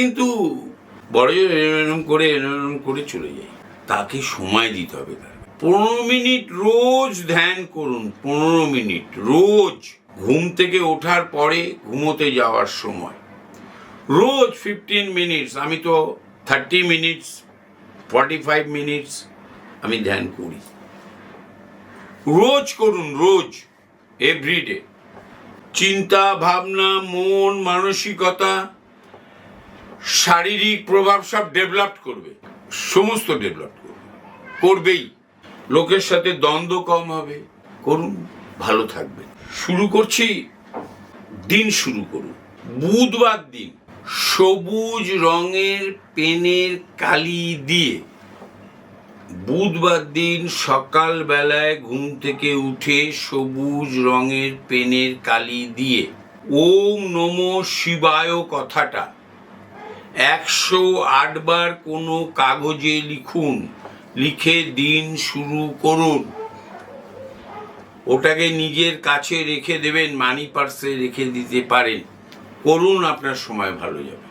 কিন্তু বড় করে, এরম করে চলে যায়। তাকে সময় দিতে হবে তার। পনেরো মিনিট রোজ ধ্যান করুন, পনেরো মিনিট রোজ। ঘুম থেকে ওঠার পরে ঘুমোতে যাওয়ার সময়। রোজ ফিফটিন মিনিটস আমি তো thirty minutes forty five minutes আমি ধ্যান করি। রোজ করুন, রোজ এভরিডে চিন্তা, ভাবনা, মন, মানসিকতা শারীরিক প্রভাব সব ডেভেলপ করবে। সমস্ত ডেভেলপ করবে। করবেই। লোকের সাথে দ্বন্দ্ব কম হবে। করুন, ভালো থাকবে শুরু করছি। দিন শুরু করুন। বুধবার দিন সবুজ রঙের পেনের কালি দিয়ে বুধবার দিন সকালবেলায় ঘুম থেকে উঠে সবুজ রঙের পেনের কালি দিয়ে ওম নমঃ শিবায় কথাটা একশো আটবার কোনো কাগজে লিখুন, লিখে দিন শুরু করুন। ওটাকে নিজের কাছে রেখে দেবেন, মানি পার্সে রেখে দিতে পারেন। করুন, আপনার সময় ভালো যাবে।